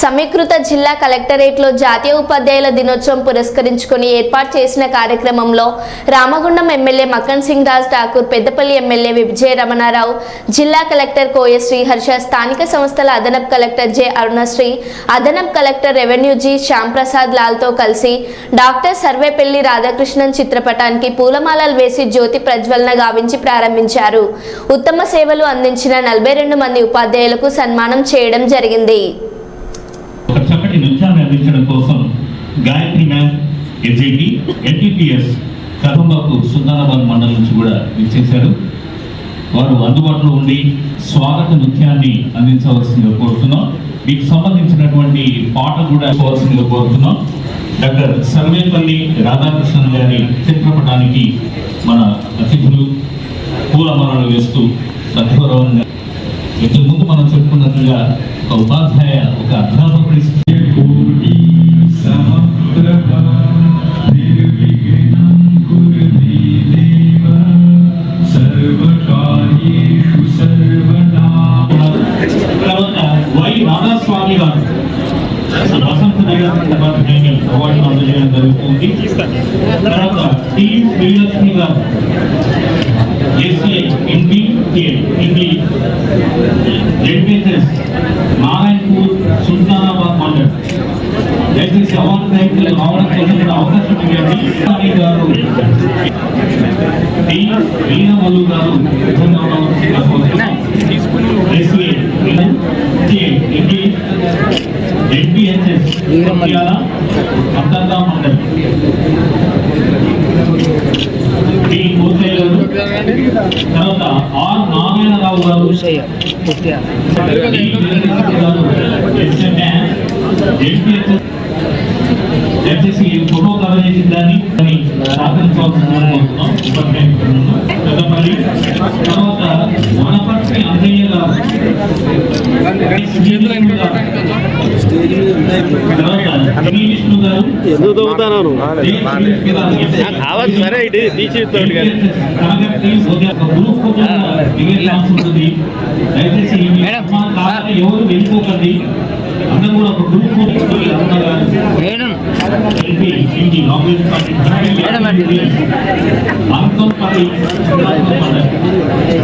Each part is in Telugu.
సమీకృత జిల్లా కలెక్టరేట్లో జాతీయ ఉపాధ్యాయుల దినోత్సవం పురస్కరించుకుని ఏర్పాటు చేసిన కార్యక్రమంలో రామగుండం ఎమ్మెల్యే మక్కన్ సింగ్ రాజ్ ఠాకూర్ పెద్దపల్లి ఎమ్మెల్యే విజయ రమణారావు జిల్లా కలెక్టర్ కోయ శ్రీహర్ష స్థానిక సంస్థల అదనపు కలెక్టర్ జె. అరుణశ్రీ అదనపు కలెక్టర్ రెవెన్యూ జి. శ్యాంప్రసాద్ లాల్తో కలిసి డాక్టర్ సర్వేపల్లి రాధాకృష్ణన్ చిత్రపటానికి పూలమాలలు వేసి జ్యోతి ప్రజ్వలన గావించి ప్రారంభించారు. ఉత్తమ సేవలు అందించిన నలభై రెండు మంది ఉపాధ్యాయులకు సన్మానం చేయడం జరిగింది. ఒక చక్కటి నృత్యాన్ని అందించడం కోసం గాయత్రి మ్యామ్ ఎజేపీ ఎన్టీపీఎస్ కదంబాపు సుందరాబాద్ మండలం నుంచి కూడా విచ్చేశారు. వారు అందుబాటులో ఉండి స్వాగత నృత్యాన్ని అందించవలసిందిగా కోరుతున్నాం. మీకు సంబంధించినటువంటి పాట కూడా ఇవ్వవలసిందిగా కోరుతున్నాం. డాక్టర్ సర్వేపల్లి రాధాకృష్ణన్ గారి చిత్రపటానికి మన అతిథులు పూలమరలు వేస్తూ సత్వరంగా ఇంతకు ముందు మనం చెప్పుకున్నట్లుగా ఒక ఉపాధ్యాయ ఒక అధ్యాపకుడి రాధాస్వామి గారు. వసంత నగర్ అవార్డు అందజేయడం జరుగుతుంది. తర్వాత టి శ్రీలక్ష్మి గారు. జెడ్పీఎస్ నారాయణపూర్ సుల్తానాబాద్ మండల్ దయచేసి అవార్డు సైకిల్ రావడం కోసం కూడా అవకాశం ఇవ్వండి గారు డి గారు ఎన్బిహెచ్ఎస్ అంతర్గా మండల్ తర్వాత ఆర్ నారాయణరావు గారు డి వీరేంద్ర గారు ఎస్ఎంఎస్ జెడ్పీహెచ్ఎస్ దయచేసి ఈ ఫోటో కవర్ చేసిన దాన్ని దాన్ని సహకరించవలసిందిగా కోరుతున్నాం ఉపాధ్యాయులను. పెద్దపల్లి తర్వాత వనపర్తి అంజయ్య గారు ఎందుకు దొంగతాను. కావాలి సరే ఇటు తీసి ఇస్తాడు కానీ. అందరూ కూడా ఒక గ్రూప్ మేడం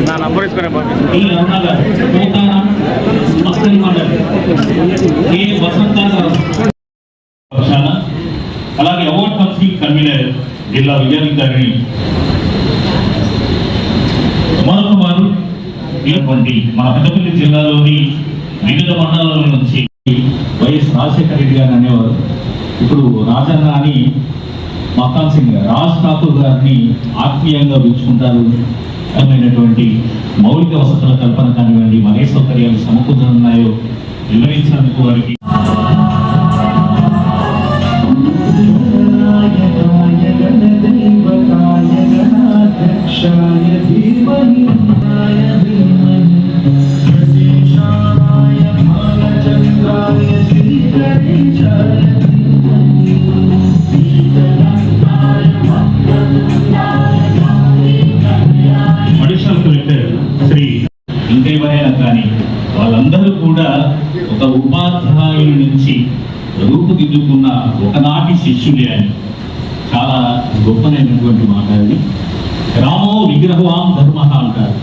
నా నంబర్ వసంత గారు పక్షాన అలాగే అవార్డ్ కౌన్సిల్ జిల్లా విద్యాధికారిని మరొక వారు ఇటువంటి మన పెద్దపల్లి జిల్లాలోని వివిధ మండలాల నుంచి వైఎస్ రాజశేఖర రెడ్డి గారు అనేవారు. ఇప్పుడు రాజన్న అని మకాన్ సింగ్ రాజ్ ఠాకూర్ గారిని ఆత్మీయంగా పిలుచుకుంటారు అయినటువంటి మౌలిక వసతుల కల్పన కానివ్వండి మరే సౌకర్యాలు సమకూరుతున్నాయో వివరించినందుకు వారికి వాళ్ళందరూ కూడా ఒక ఉపాధ్యాయుల నుంచి రూపుదిద్దుకున్న ఒకనాటి శిష్యులే అని చాలా గొప్పనైనటువంటి మాట అది. రామో విగ్రహవాం ధర్మ అంటారు.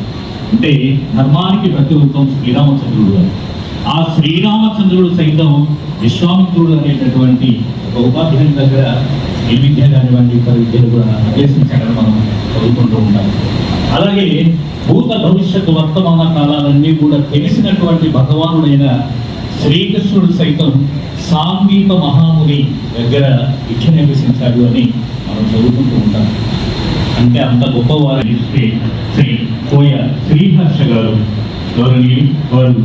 అంటే ధర్మానికి ప్రతిరూపం శ్రీరామచంద్రుడు అని ఆ శ్రీరామచంద్రుడు సైతం విశ్వామిత్రుడు అనేటటువంటి ఒక ఉపాధ్యాయుని దగ్గర ఈ విద్య కానివ్వండి ఇతర విద్యలు కూడా అభ్యసించాడని మనం చదువుకుంటూ ఉంటారు. అలాగే భూత భవిష్యత్ వర్తమాన కాలాలన్నీ కూడా తెలిసినటువంటి భగవానుడైన శ్రీకృష్ణుడు సైతం సాంఘిక మహాముని దగ్గర విద్య నివసించాడు అని మనం చదువుకుంటూ ఉంటాం. అంటే అంత గొప్పవారు ఇస్తే శ్రీ కోయ శ్రీహర్ష గారు. గౌరవనీయులు వారు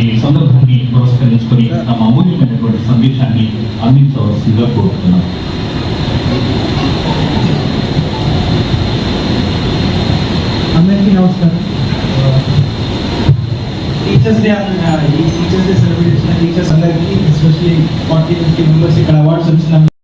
ఈ సందర్భాన్ని పురస్కరించుకొని తమ అమూల్యమైనటువంటి సందేశాన్ని అందించవలసిందిగా కోరుతున్నాను నమస్కారం టీచర్స్ డే ఈ టీచర్స్ డే సెలబ్రేట్ చేసిన టీచర్స్ అందరికీ ఎస్పెషల్లీ ఫార్టీ ఫిఫ్టీ మెంబర్స్ ఇక్కడ అవార్డ్స్ వచ్చిన